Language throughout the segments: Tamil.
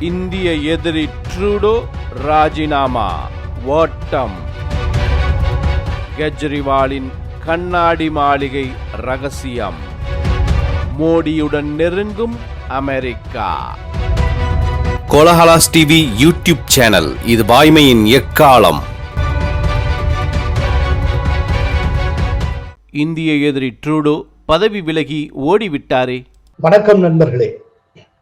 இந்திய எதிரி ட்ரூடோ ராஜினாமா. ஓட்டம். கெஜ்ரிவாலின் கண்ணாடி மாளிகை ரகசியம். மோடியுடன் நெருங்கும் America. Kolahalas TV YouTube channel இது வாய்மையின் எக்காலம். இந்திய எதிரி ட்ரூடோ பதவி விலகி ஓடிவிட்டாரே. வணக்கம் நண்பர்களே.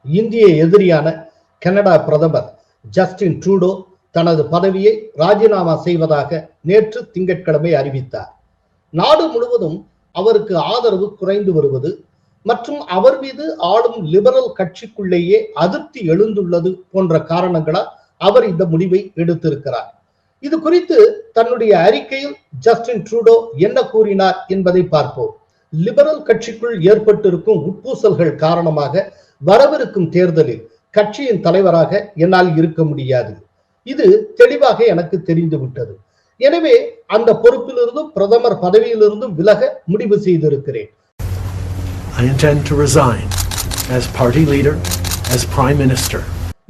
இந்திய எதிரியான கனடா பிரதமர் ஜஸ்டின் ட்ரூடோ தனது பதவியை ராஜினாமா செய்வதாக நேற்று திங்கட்கிழமை அறிவித்தார். நாடு முழுவதும் அவருக்கு ஆதரவு குறைந்து வருவது மற்றும் அவர் மீது ஆளும் லிபரல் கட்சிக்குள்ளேயே அதிருப்தி எழுந்துள்ளது போன்ற காரணங்களால் அவர் இந்த முடிவை எடுத்திருக்கிறார். இது குறித்து தன்னுடைய அறிக்கையில் ஜஸ்டின் ட்ரூடோ என்ன கூறினார் என்பதை பார்ப்போம். லிபரல் கட்சிக்குள் ஏற்பட்டிருக்கும் உட்பூசல்கள் காரணமாக வரவிருக்கும் தேர்தலில் கட்சியின் தலைவராக என்னால் இருக்க முடியாது. இது தெளிவாக எனக்கு தெரிந்து விட்டது. எனவே அந்த பொறுப்பிலிருந்தும் பிரதமர் பதவியிலிருந்தும் விலக முடிவு செய்திருக்கிறேன். I intend to resign as party leader, as prime minister.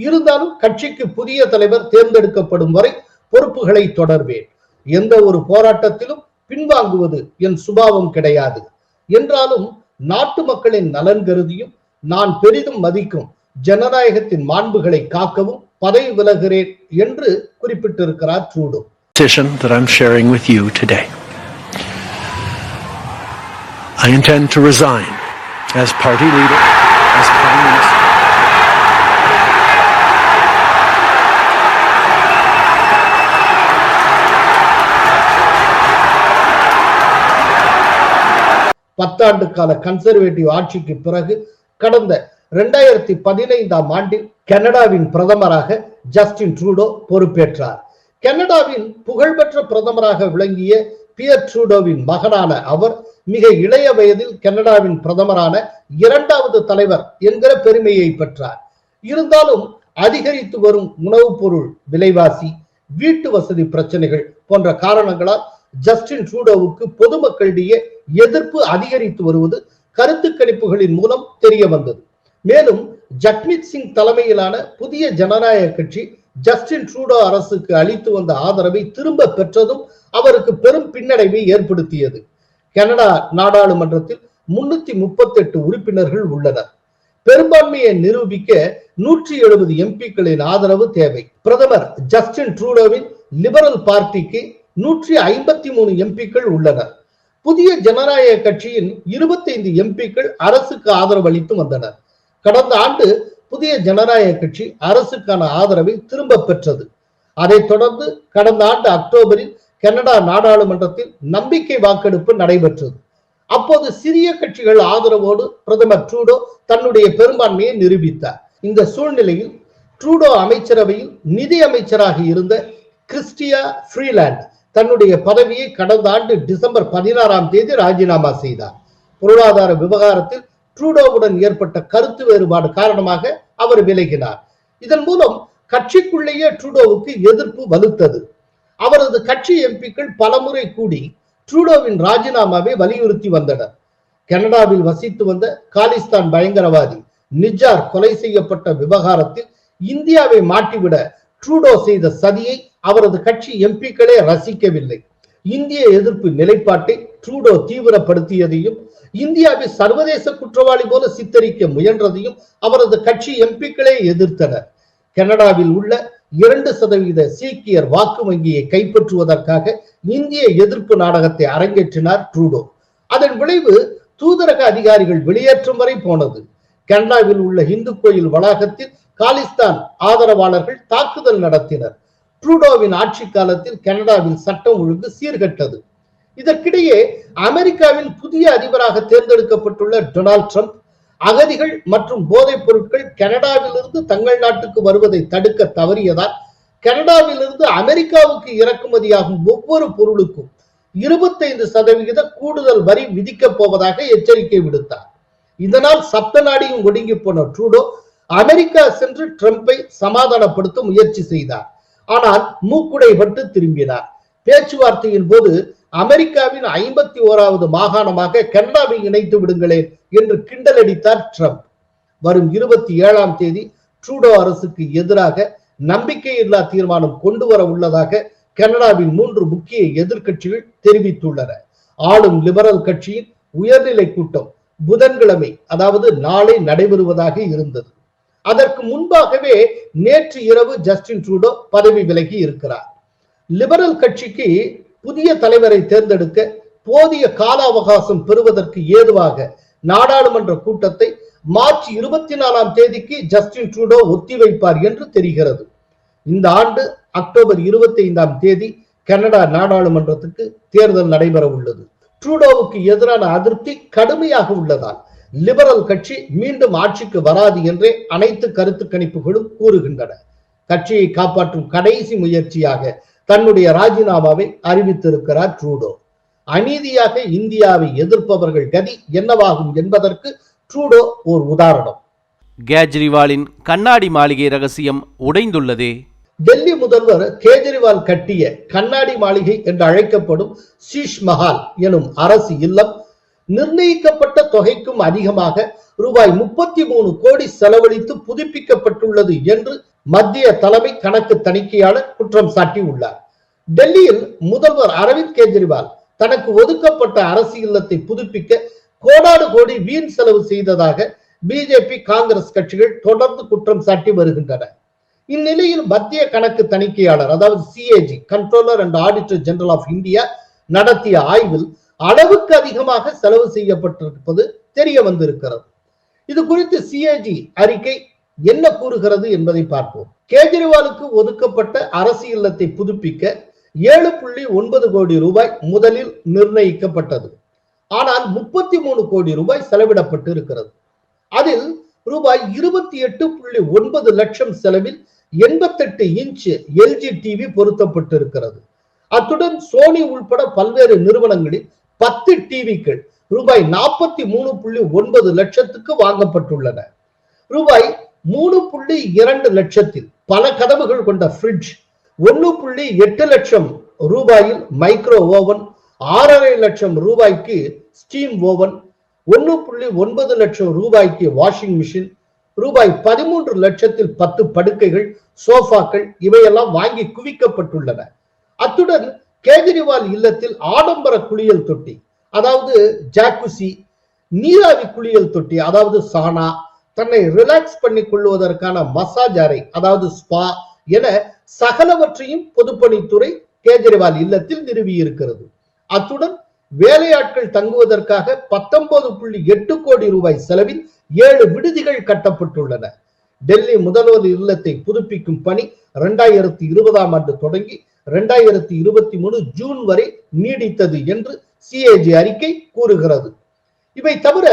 இருந்தாலும் கட்சிக்கு புதிய தலைவர் தேர்ந்தெடுக்கப்படும் வரை பொறுப்புகளை தொடர்வேன். எந்த ஒரு போராட்டத்திலும் பின்வாங்குவது என் சுபாவம் கிடையாது. என்றாலும் நாட்டு மக்களின் நலன் கருதியும் நான் பெரிதும் மதிக்கும் ஜனநாயகத்தின் மாண்புகளை காக்கவும் பதவி விலகிறேன் என்று குறிப்பிட்டிருக்கிறார் Trudeau Decision that I'm sharing with you today. I intend to resign as party leader, as prime minister. பத்தாண்டு கால கன்சர்வேட்டிவ் ஆட்சிக்கு பிறகு கடந்த இரண்டாயிரத்தி பதினைந்தாம் ஆண்டில் கனடாவின் பிரதமராக ஜஸ்டின் ட்ரூடோ பொறுப்பேற்றார். கனடாவின் புகழ்பெற்ற பிரதமராக விளங்கிய பியர் ட்ரூடோவின் மகனான அவர் மிக இளைய வயதில் கனடாவின் பிரதமரான இரண்டாவது தலைவர் என்கிற பெருமையை பெற்றார். இருந்தாலும் அதிகரித்து வரும் உணவுப் பொருள் விலைவாசி வீட்டு வசதி பிரச்சனைகள் போன்ற காரணங்களால் ஜஸ்டின் ட்ரூடோவுக்கு பொதுமக்களிடையே எதிர்ப்பு அதிகரித்து வருவது கருத்து கணிப்புகளின் மூலம் தெரிய வந்தது. மேலும் ஜக்மித் சிங் தலைமையிலான புதிய ஜனநாயக கட்சி ஜஸ்டின் ட்ரூடோ அரசுக்கு அளித்து வந்த ஆதரவை திரும்ப பெற்றதும் அவருக்கு பெரும் பின்னடைவை ஏற்படுத்தியது. கனடா நாடாளுமன்றத்தில் முன்னூத்தி முப்பத்தி எட்டு உறுப்பினர்கள் உள்ளனர். பெரும்பான்மையை நிரூபிக்க நூற்றி எழுபது எம்பிக்களின் ஆதரவு தேவை. பிரதமர் ஜஸ்டின் ட்ரூடோவின் லிபரல் பார்ட்டிக்கு நூற்றி ஐம்பத்தி மூணு எம்பிக்கள் உள்ளனர். புதிய ஜனநாயக கட்சியின் இருபத்தைந்து எம்பிக்கள் அரசுக்கு ஆதரவு அளித்து வந்தனர். கடந்த ஆண்டு புதிய ஜனநாயக கட்சி அரசுக்கான ஆதரவை திரும்ப பெற்றது. அதைத் தொடர்ந்து கடந்த ஆண்டு அக்டோபரில் கனடா நாடாளுமன்றத்தில் நம்பிக்கை வாக்கெடுப்பு நடைபெற்றது. அப்போது சிறிய கட்சிகள் ஆதரவோடு பிரதமர் ட்ரூடோ தன்னுடைய பெரும்பான்மையை நிரூபித்தார். இந்த சூழ்நிலையில் ட்ரூடோ அமைச்சரவையில் நிதி அமைச்சராக இருந்த கிறிஸ்டியா ஃப்ரீலாண்ட் தன்னுடைய பதவியை கடந்த ஆண்டு டிசம்பர் பதினாறாம் தேதி ராஜினாமா செய்தார். பொருளாதார விவகாரத்தில் ட்ரூடோவுடன் ஏற்பட்ட கருத்து வேறுபாடு காரணமாக அவர் விலகினார். இதன் மூலம் கட்சிக்குள்ளேயே ட்ரூடோவுக்கு எதிர்ப்பு வலுத்தது. அவரது கட்சி எம்பிக்கள் பலமுறை கூடி ட்ரூடோவின் ராஜினாமாவை வலியுறுத்தி வந்தனர். கனடாவில் வசித்து வந்த காலிஸ்தான் பயங்கரவாதி நிஜார் கொலை செய்யப்பட்ட விவகாரத்தில் இந்தியாவை மாட்டிவிட ட்ரூடோ செய்த சதியை அவரது கட்சி எம்பிக்களே ரசிக்கவில்லை. இந்திய எதிர்ப்பு நிலைப்பாட்டை ட்ரூடோ தீவிரப்படுத்தியதையும் இந்தியாவை சர்வதேச குற்றவாளி போல சித்தரிக்க முயன்றதையும் அவரது கட்சி எம்பிக்களே எதிர்த்தனர். கனடாவில் உள்ள இரண்டு சதவீத சீக்கியர் வாக்கு வங்கியை கைப்பற்றுவதற்காக இந்திய எதிர்ப்பு நாடகத்தை அரங்கேற்றினார் ட்ரூடோ. அதன் விளைவு தூதரக அதிகாரிகள் வெளியேற்றும் வரை போனது. கனடாவில் உள்ள இந்து கோயில் வளாகத்தில் காலிஸ்தான் ஆதரவாளர்கள் தாக்குதல் நடத்தினர். ட்ரூடோவின் ஆட்சி காலத்தில் கனடாவில் சட்டம் ஒழுங்கு சீர்கெட்டது. இதற்கிடையே அமெரிக்காவின் புதிய அதிபராக தேர்ந்தெடுக்கப்பட்டுள்ள டொனால்ட் ட்ரம்ப் அகதிகள் மற்றும் போதைப் பொருட்கள் கனடாவிலிருந்து தங்கள் நாட்டுக்கு வருவதை தடுக்க தவறியதால் கனடாவிலிருந்து அமெரிக்காவுக்கு இறக்குமதியாகும் ஒவ்வொரு பொருளுக்கும் இருபத்தைந்து சதவிகித கூடுதல் வரி விதிக்கப் போவதாக எச்சரிக்கை விடுத்தார். இதனால் சப்த நாடியும் ஒடுங்கி போன ட்ரூடோ அமெரிக்கா சென்று ட்ரம்பை சமாதானப்படுத்த முயற்சி செய்தார். ஆனால் மூக்குடைப்பட்டு திரும்பினார். பேச்சுவார்த்தையின் போது அமெரிக்காவின் ஐம்பத்தி ஓராவது மாகாணமாக கனடாவை இணைத்து விடுங்களேன் என்று கிண்டலடித்தார் ட்ரம்ப். வரும் இருபத்தி ஏழாம் தேதி ட்ரூடோ அரசுக்கு எதிராக நம்பிக்கையில்லா தீர்மானம் கொண்டு வர உள்ளதாக கனடாவின் மூன்று முக்கிய எதிர்கட்சிகள் தெரிவித்துள்ளன. ஆளும் லிபரல் கட்சியின் உயர்நிலை கூட்டம் புதன்கிழமை அதாவது நாளை நடைபெறுவதாக இருந்தது. அதற்கு முன்பாகவே நேற்று இரவு ஜஸ்டின் ட்ரூடோ பதவி விலகி இருக்கிறார். லிபரல் கட்சிக்கு புதிய தலைவரை தேர்ந்தெடுக்க போதிய கால அவகாசம் பெறுவதற்கு ஏதுவாக நாடாளுமன்ற கூட்டத்தை மார்ச் இருபத்தி நாலாம் தேதிக்கு ஜஸ்டின் ட்ரூடோ ஒத்திவைப்பார் என்று தெரிகிறது. இந்த ஆண்டு அக்டோபர் இருபத்தி ஐந்தாம் தேதி கனடா நாடாளுமன்றத்துக்கு தேர்தல் நடைபெற உள்ளது. ட்ரூடோவுக்கு எதிரான அதிருப்தி கடுமையாக உள்ளதால் லிபரல் கட்சி மீண்டும் ஆட்சிக்கு வராது என்றே அனைத்து கருத்து கணிப்புகளும் கூறுகின்றன. கட்சியை காப்பாற்றும் கடைசி முயற்சியாக தன்னுடைய ராஜினாமாவை அறிவித்திருக்கிறார் ட்ரூடோ. அநீதியாக இந்தியாவை எதிர்ப்பவர்கள் கதி என்னவாகும் என்பதற்கு ட்ரூடோ ஓர் உதாரணம். கேஜ்ரிவாலின் கண்ணாடி மாளிகை ரகசியம் உடைந்துள்ளதே. டெல்லி முதல்வர் கேஜ்ரிவால் கட்டிய கண்ணாடி மாளிகை என்று அழைக்கப்படும் சீஷ் மஹால் எனும் அரசு இல்லம் நிர்ணயிக்கப்பட்ட தொகைக்கும் அதிகமாக ரூபாய் முப்பத்தி மூணு கோடி செலவழித்து புதுப்பிக்கப்பட்டுள்ளது என்று மத்திய தலைமை கணக்கு தணிக்கையாளர் குற்றம் சாட்டியுள்ளார் டெல்லியில் முதல்வர் அரவிந்த் கெஜ்ரிவால் தனக்கு ஒதுக்கப்பட்ட அரசு இல்லத்தை புதுப்பிக்க கோடாடு கோடி வீண் செலவு செய்ததாக பிஜேபி காங்கிரஸ் கட்சிகள் தொடர்ந்து குற்றம் சாட்டி வருகின்றன. இந்நிலையில் மத்திய கணக்கு தணிக்கையாளர் அதாவது CAG controller and auditor general of India நடத்திய ஆய்வில் அளவுக்கு அதிகமாக செலவு செய்யப்பட்டிருப்பது தெரிய வந்திருக்கிறது. இது குறித்து சிஏஜி அறிக்கை என்ன கூறுகிறது என்பதை பார்ப்போம். கேஜ்ரிவாலுக்கு ஒதுக்கப்பட்ட அரசு இல்லத்தை புதுப்பிக்க ஏழு புள்ளி ஒன்பது கோடி ரூபாய் முதலில் நிர்ணயிக்கப்பட்டது. ஆனால் முப்பத்தி மூணு கோடி ரூபாய் செலவிடப்பட்டு இருக்கிறது அதில் ரூபாய் இருபத்தி எட்டு புள்ளி ஒன்பது லட்சம் செலவில் எண்பத்தெட்டு இன்ச் எல்ஜி டிவி பொருத்தப்பட்டிருக்கிறது. அத்துடன் சோனி உள்பட பல்வேறு நிறுவனங்களில் பத்து டிவிக்கள் ரூபாய் நாற்பத்தி மூணு புள்ளி ஒன்பது லட்சத்துக்கு வாங்கப்பட்டுள்ளன. ரூபாய் மூணு புள்ளி இரண்டு லட்சத்தில் பல கதவுகள் கொண்ட ஃப்ரிட்ஜ் ஒன்னு புள்ளி எட்டு லட்சம் ரூபாயில் மைக்ரோ ஓவன் ஆறரை லட்சம் ரூபாய்க்கு ஸ்டீம் ஓவன் ஒன்னு புள்ளி ஒன்பது லட்சம் ரூபாய்க்கு வாஷிங் மிஷின் ரூபாய் பதிமூன்று லட்சத்தில் பத்து படுக்கைகள் சோஃபாக்கள் இவையெல்லாம் வாங்கி குவிக்கப்பட்டுள்ளன. அத்துடன் கேஜ்ரிவால் இல்லத்தில் ஆடம்பர குளியல் தொட்டி அதாவது ஜாக்குசி நீராவி குளியல் தொட்டி அதாவது சானா தன்னை ரிலாக்ஸ் பண்ணி கொள்வதற்கான மசாஜ் அறை அதாவது ஸ்பா என சகலவற்றையும் பொதுப்பணித்துறை கேஜ்ரிவால் இல்லத்தில் நிறுவி இருக்கிறது. அத்துடன் வேலையாட்கள் தங்குவதற்காக பத்தொன்பது புள்ளி எட்டு கோடி ரூபாய் செலவில் ஏழு விடுதிகள் கட்டப்பட்டுள்ளன. டெல்லி முதல்வர் இல்லத்தை புதுப்பிக்கும் பணி இரண்டாயிரத்தி இருபதாம் ஆண்டு தொடங்கி இரண்டாயிரத்தி இருபத்தி மூணு ஜூன் வரை நீடித்தது என்று சிஏஜி அறிக்கை கூறுகிறது. இவை தவிர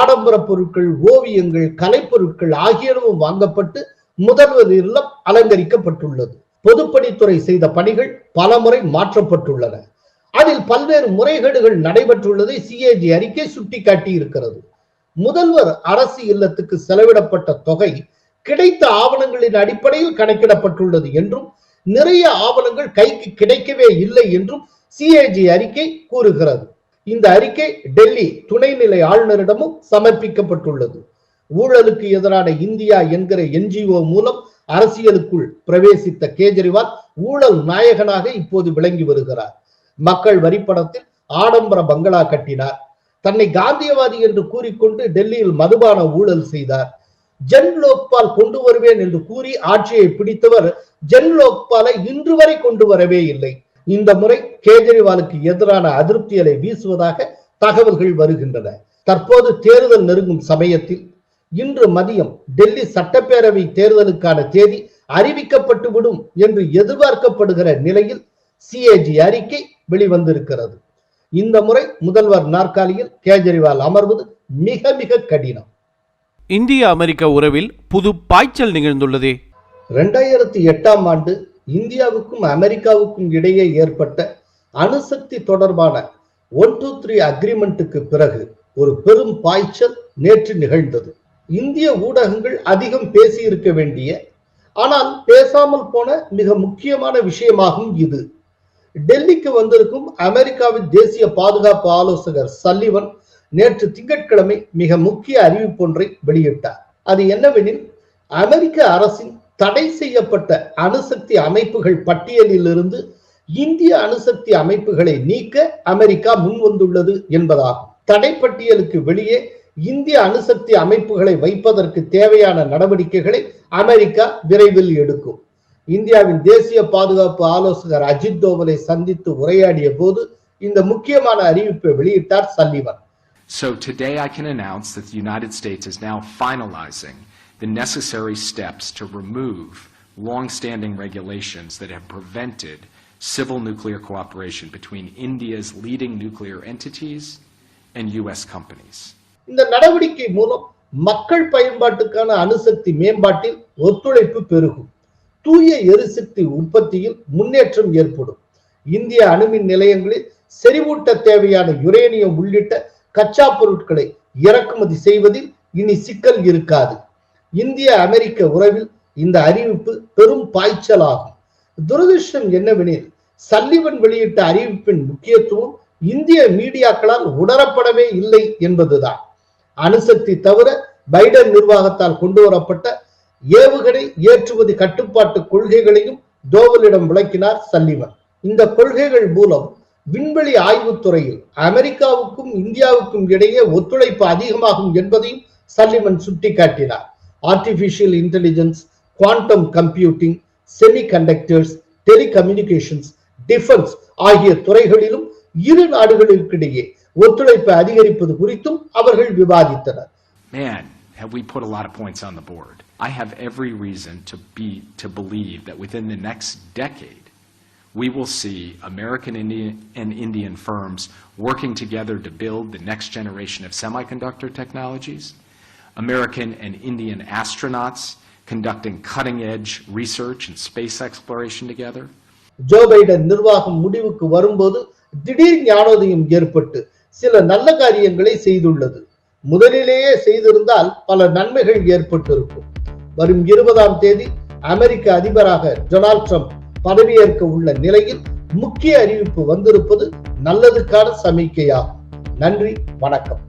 ஆடம்பர பொருட்கள் ஓவியங்கள் கலைப்பொருட்கள் ஆகியனவும் வாங்கப்பட்டு முதல்வர் இல்லம் அலங்கரிக்கப்பட்டுள்ளது. பொதுப்பணித்துறை செய்த பணிகள் பலமுறை மாற்றப்பட்டுள்ளன. அதில் பல்வேறு முறைகேடுகள் நடைபெற்றுள்ளதை சிஏஜி அறிக்கை சுட்டிக்காட்டி இருக்கிறது முதல்வர் அரசு இல்லத்துக்கு செலவிடப்பட்ட தொகை கிடைத்த ஆவணங்களின் அடிப்படையில் கணக்கிடப்பட்டுள்ளது என்றும் நிறைய ஆவணங்கள் கைக்கு கிடைக்கவே இல்லை என்றும் சிஏஜி அறிக்கை கூறுகிறது. இந்த அறிக்கை டெல்லி துணைநிலை ஆளுநரிடமும் சமர்ப்பிக்கப்பட்டுள்ளது. ஊழலுக்கு எதிரான இந்தியா என்கிற என்ஜிஓ மூலம் அரசியலுக்குள் பிரவேசித்த கேஜ்ரிவால் ஊழல் நாயகனாக இப்போது விளங்கி வருகிறார். மக்கள் வரிப்பணத்தில் ஆடம்பர பங்களா கட்டினார். தன்னை காந்தியவாதி என்று கூறிக்கொண்டு டெல்லியில் மதுபான ஊழல் செய்தார். ஜென் லோக்பால் கொண்டு வருவேன் என்று கூறி ஆட்சியை பிடித்தவர் ஜென் லோக்பாலை இன்று வரை கொண்டு வரவே இல்லை. இந்த முறை கேஜ்ரிவாலுக்கு எதிரான அதிருப்திகளை வீசுவதாக தகவல்கள் வருகின்றன. தற்போது தேர்தல் நெருங்கும் சமயத்தில் இன்று மதியம் டெல்லி சட்டப்பேரவை தேர்தலுக்கான தேதி அறிவிக்கப்பட்டு விடும் என்று எதிர்பார்க்கப்படுகிற நிலையில் சிஏஜி அறிக்கை வெளிவந்திருக்கிறது. இந்த முறை முதல்வர் நாற்காலியில் கேஜ்ரிவால் அமர்வது மிக மிக கடினம். இந்திய அமெரிக்க உறவில் புது பாய்ச்சல் நிகழ்ந்துள்ளதே. ரெண்டாயிரத்தி எட்டாம் ஆண்டு இந்தியாவுக்கும் அமெரிக்காவுக்கும் இடையே ஏற்பட்ட அணுசக்தி தொடர்பான ஒன் டூ த்ரீ அக்ரிமெண்ட்டுக்கு பிறகு ஒரு பெரும் பாய்ச்சல் நேற்று நிகழ்ந்தது. இந்திய ஊடகங்கள் அதிகம் பேசியிருக்க வேண்டிய ஆனால் பேசாமல் போன மிக முக்கியமான விஷயமாகும் இது. டெல்லிக்கு வந்திருக்கும் அமெரிக்காவின் தேசிய பாதுகாப்பு ஆலோசகர் சல்லிவன் நேற்று திங்கட்கிழமை மிக முக்கிய அறிவிப்பொன்றை வெளியிட்டார். அது என்னவெனில் அமெரிக்க அரசின் தடை செய்யப்பட்ட அணுசக்தி அமைப்புகள் பட்டியலிலிருந்து இந்திய அணுசக்தி அமைப்புகளை நீக்க அமெரிக்கா முன்வந்துள்ளது என்பதாகும். தடை பட்டியலுக்கு வெளியே இந்திய அணுசக்தி அமைப்புகளை வைப்பதற்கு தேவையான நடவடிக்கைகளை அமெரிக்கா விரைவில் எடுக்கும். இந்தியாவின் தேசிய பாதுகாப்பு ஆலோசகர் அஜித் தோவலை சந்தித்து உரையாடிய போது இந்த முக்கியமான அறிவிப்பை வெளியிட்டார் Sullivan. So today I can announce that the United States is now finalizing the necessary steps to remove long-standing regulations that have prevented civil nuclear cooperation between India's leading nuclear entities and U.S. companies. இந்த நடவடிக்கை மூலம் மக்கள் பயன்பாட்டுக்கான அணுசக்தி மேம்பாட்டில் ஒத்துழைப்பு பெருகும் தூய எரிசக்தி உற்பத்தியில் முன்னேற்றம் ஏற்படும் இந்திய அணுமின் நிலையங்களில் செறிவூட்ட தேவையான யுரேனியம் உள்ளிட்ட கச்சா பொருட்களை இறக்குமதி செய்வதில் இனி சிக்கல் இருக்காது இந்திய அமெரிக்க உறவில் இந்த அறிவிப்பு பெரும் பாய்ச்சலாகும். துரதிருஷ்டம் என்னவெனில் சல்லிவன் வெளியிட்ட அறிவிப்பின் முக்கியத்துவம் இந்திய மீடியாக்களால் உணரப்படவே இல்லை என்பதுதான். அணுசக்தி தவிர பைடன் நிர்வாகத்தால் கொண்டு வரப்பட்ட ஏவுகணை ஏற்றுமதி கட்டுப்பாட்டு கொள்கைகளையும் தோவலிடம் விளக்கினார் சல்லிவன். இந்த கொள்கைகள் மூலம் விண்வெளி ஆய்வுத் துறையில் அமெரிக்காவுக்கும் இந்தியாவுக்கும் இடையே ஒத்துழைப்பு அதிகமாகும் என்பதையும் சல்லிவன் சுட்டிக்காட்டினார். Artificial intelligence quantum computing semiconductors telecommunications defence ஆகிய துறைகளிலும் இரு நாடுகளுக்கிடையே ஒத்துழைப்பை அதிகரிப்பது குறித்தும் அவர்கள் விவாதித்தனர் Man, have we put a lot of points on the board. I have every reason to be, to believe that within the next decade, we will see American Indian, and Indian firms working together to build the next generation of semiconductor technologies, American and Indian astronauts conducting cutting-edge research and space exploration together, Joe Biden நிர்வாகம் முடிவுக்கு வரும்போது திடீர் ஞானோதயம் ஏற்பட்டு சில நல்ல காரியங்களை செய்துள்ளது. முதலிலேயே செய்திருந்தால் பல நன்மைகள் ஏற்பட்டிருக்கும். வரும் இருபதாம் தேதி அமெரிக்க அதிபராக டொனால்ட் ட்ரம்ப் பதவியேற்க உள்ள நிலையில் முக்கிய அறிவிப்பு வந்திருப்பது நல்லதுக்கான சமிக்கையாகும். நன்றி வணக்கம்.